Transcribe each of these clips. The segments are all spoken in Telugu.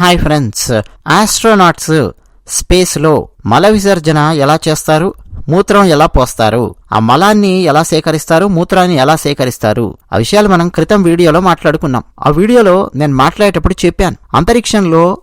Hi friends. ఆస్ట్రోనాట్స్ స్పేస్లో మల విసర్జన ఎలా చేస్తారు? మూత్రం ఎలా పోస్తారు? ఆ మలాన్ని ఎలా సేకరిస్తారు? మూత్రాన్ని ఎలా సేకరిస్తారు? ఆ విషయాలు మనం క్రితం వీడియోలో మాట్లాడుకున్నాం. ఆ వీడియోలో నేను మాట్లాడేటప్పుడు చెప్పాను. అంతరిక్షంలో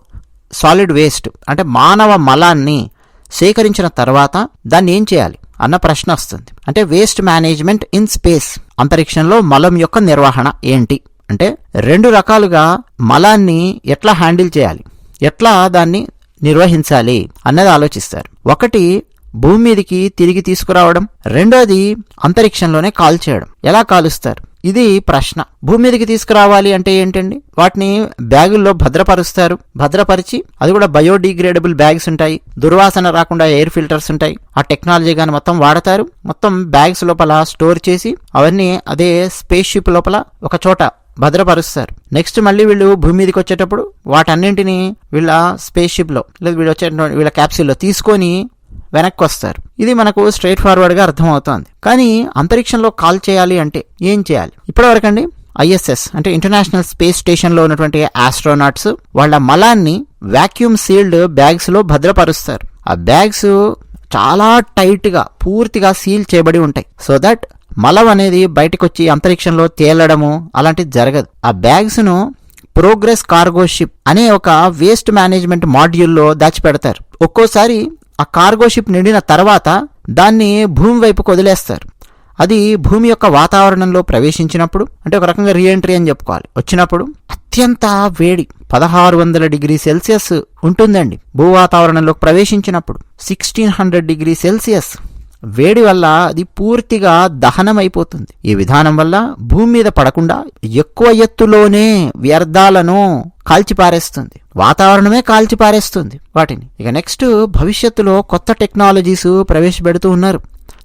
సాలిడ్ వేస్ట్ అంటే మానవ మలాన్ని సేకరించిన తర్వాత దాన్ని ఏం చేయాలి అన్న ప్రశ్న వస్తుంది. అంటే వేస్ట్ మేనేజ్మెంట్ ఇన్ స్పేస్. అంతరిక్షంలో మలం యొక్క నిర్వహణ ఏంటి? అంటే రెండు రకాలుగా మలాన్ని ఎట్లా హ్యాండిల్ చేయాలి? ఎట్లా దాన్ని నిర్వహించాలి అన్నది ఆలోచిస్తారు. ఒకటి భూమి మీదకి తిరిగి తీసుకురావడం. రెండోది అంతరిక్షంలోనే కాల్ చేయడం. ఎలా కాలుస్తారు? ఇది ప్రశ్న. భూమి మీదకి తీసుకురావాలి అంటే ఏంటండి? వాటిని బ్యాగుల్లో భద్రపరుస్తారు. భద్రపరిచి అది కూడా బయోడిగ్రేడబుల్ బ్యాగ్స్ ఉంటాయి. దుర్వాసన రాకుండా ఎయిర్ ఫిల్టర్స్ ఉంటాయి. ఆ టెక్నాలజీ కానీ మొత్తం వాడతారు. మొత్తం బ్యాగ్స్ లోపల స్టోర్ చేసి అవన్నీ అదే స్పేస్ షిప్ లోపల ఒక చోట భద్రపరుస్తారు. నెక్స్ట్ మళ్ళీ వీళ్ళు భూమి మీదకి వచ్చేటప్పుడు వాటన్నింటినీ వీళ్ళ స్పేస్ షిప్లో లేదా వీళ్ళు వచ్చే వీళ్ళ క్యాప్సిల్లో తీసుకొని వెనక్కి వస్తారు ఇది మనకు స్ట్రైట్ ఫార్వర్డ్గా అర్థమవుతోంది. కానీ అంతరిక్షంలో కాల్ చేయాలి అంటే ఏం చేయాలి? ఇప్పటివరకండి ఐఎస్ఎస్ అంటే ఇంటర్నేషనల్ స్పేస్ స్టేషన్లో ఉన్నటువంటి ఆస్ట్రోనాట్స్ వాళ్ళ మలాన్ని వాక్యూమ్ సీల్డ్ బ్యాగ్స్లో భద్రపరుస్తారు. ఆ బ్యాగ్స్ చాలా టైట్గా పూర్తిగా సీల్ చేయబడి ఉంటాయి. సో దట్ మలం అనేది బయటకు వచ్చి అంతరిక్షంలో తేలడము అలాంటిది జరగదు. ఆ బ్యాగ్స్ను ప్రోగ్రెస్ కార్గో షిప్ అనే ఒక వేస్ట్ మేనేజ్మెంట్ మాడ్యూల్లో దాచిపెడతారు. ఒక్కోసారి ఆ కార్గో షిప్ నిండిన తర్వాత దాన్ని భూమి వైపుకు వదిలేస్తారు అది భూమి యొక్క వాతావరణంలో ప్రవేశించినప్పుడు అంటే ఒక రకంగా రీఎంట్రీ అని చెప్పుకోవాలి. వచ్చినప్పుడు అత్యంత వేడి పదహారు వందల డిగ్రీ సెల్సియస్ ఉంటుందండి భూ వాతావరణంలోకి ప్రవేశించినప్పుడు. సిక్స్టీన్ హండ్రెడ్ డిగ్రీ సెల్సియస్ వేడి వల్ల అది పూర్తిగా దహనం అయిపోతుంది ఈ విధానం వల్ల భూమి మీద పడకుండా ఎక్కువ ఎత్తులోనే వ్యర్థాలను కాల్చిపారేస్తుంది. వాతావరణమే కాల్చిపారేస్తుంది వాటిని. ఇక నెక్స్ట్ భవిష్యత్తులో కొత్త టెక్నాలజీస్ ప్రవేశపెడుతూ ఉన్నారు.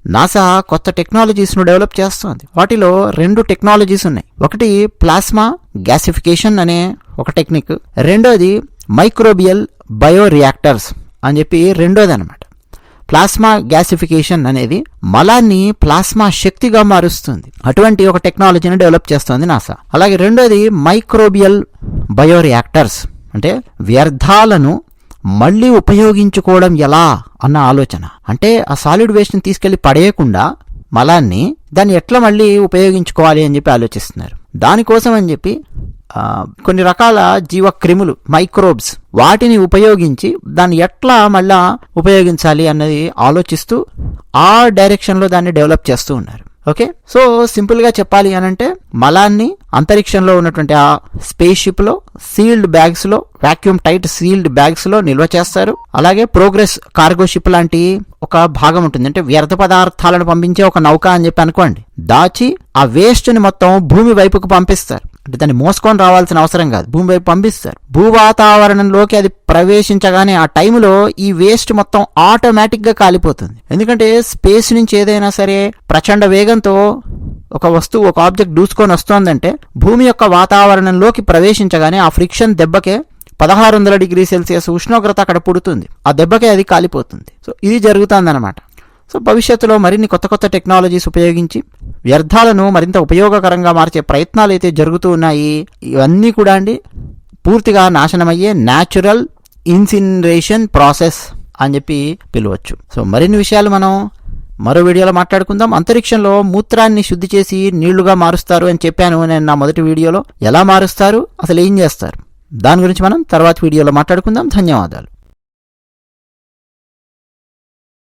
నాసా కొత్త టెక్నాలజీస్ను డెవలప్ చేస్తోంది. వాటిలో రెండు టెక్నాలజీస్ ఉన్నాయి. ఒకటి ప్లాస్మా గ్యాసిఫికేషన్ అనే ఒక టెక్నిక్. రెండోది మైక్రోబియల్ బయో రియాక్టర్స్ అని చెప్పి రెండోది అనమాట ప్లాస్మా గ్యాసిఫికేషన్ అనేది మలాన్ని ప్లాస్మా శక్తిగా మారుస్తుంది. అటువంటి ఒక టెక్నాలజీని డెవలప్ చేస్తోంది నాసా. అలాగే రెండోది మైక్రోబియల్ బయోరియాక్టర్స్. అంటే వ్యర్థాలను మళ్ళీ ఉపయోగించుకోవడం ఎలా అన్న ఆలోచన. అంటే ఆ సాలిడ్ వేస్ట్ని తీసుకెళ్ళి పడేయకుండా మలాన్ని దాన్ని ఎట్లా మళ్ళీ ఉపయోగించుకోవాలి అని చెప్పి ఆలోచిస్తున్నారు. దానికోసం అని చెప్పి కొన్ని రకాల జీవ క్రిములు మైక్రోబ్స్ వాటిని ఉపయోగించి దాన్ని ఎట్లా మళ్ళా ఉపయోగించాలి అన్నది ఆలోచిస్తూ ఆ డైరెక్షన్లో దాన్ని డెవలప్ చేస్తూ ఉన్నారు. ఓకే? సో సింపుల్గా చెప్పాలి అనంటే మలాన్ని అంతరిక్షంలో ఉన్నటువంటి ఆ స్పేస్ షిప్లో సీల్డ్ బ్యాగ్స్లో వ్యాక్యూమ్ టైట్ సీల్డ్ బ్యాగ్స్లో నిల్వ చేస్తారు. అలాగే ప్రోగ్రెస్ కార్గో షిప్ లాంటి ఒక భాగం ఉంటుంది. అంటే వ్యర్థ పదార్థాలను పంపించే ఒక నౌక అని చెప్పి అనుకోండి. దాచి ఆ వేస్ట్ని మొత్తం భూమి వైపుకు పంపిస్తారు. అంటే దాన్ని మోసుకొని రావాల్సిన అవసరం కాదు. భూమి వైపు పంపిస్తారు. భూ వాతావరణంలోకి అది ప్రవేశించగానే ఆ టైంలో ఈ వేస్ట్ మొత్తం ఆటోమేటిక్గా కాలిపోతుంది. ఎందుకంటే స్పేస్ నుంచి ఏదైనా సరే ప్రచండ వేగంతో ఒక వస్తువు ఒక ఆబ్జెక్ట్ దూసుకొని వస్తోందంటే భూమి యొక్క వాతావరణంలోకి ప్రవేశించగానే ఆ ఫ్రిక్షన్ దెబ్బకే పదహారు వందల డిగ్రీ సెల్సియస్ ఉష్ణోగ్రత అక్కడ పుడుతుంది. ఆ దెబ్బకే అది కాలిపోతుంది. సో ఇది జరుగుతుందన్నమాట. సో భవిష్యత్తులో మరిన్ని కొత్త కొత్త టెక్నాలజీస్ ఉపయోగించి వ్యర్థాలను మరింత ఉపయోగకరంగా మార్చే ప్రయత్నాలు అయితే జరుగుతూ ఉన్నాయి. ఇవన్నీ కూడా అండి పూర్తిగా నాశనమయ్యే న్యాచురల్ ఇన్సినరేషన్ ప్రాసెస్ అని చెప్పి పిలవచ్చు. సో మరిన్ని విషయాలు మనం మరో వీడియోలో మాట్లాడుకుందాం. అంతరిక్షంలో మూత్రాన్ని శుద్ధి చేసి నీళ్ళుగా మారుస్తారు అని చెప్పాను నేను నా మొదటి వీడియోలో. ఎలా మారుస్తారు? అసలు ఏం చేస్తారు? దాని గురించి మనం తర్వాత వీడియోలో మాట్లాడుకుందాం. ధన్యవాదాలు.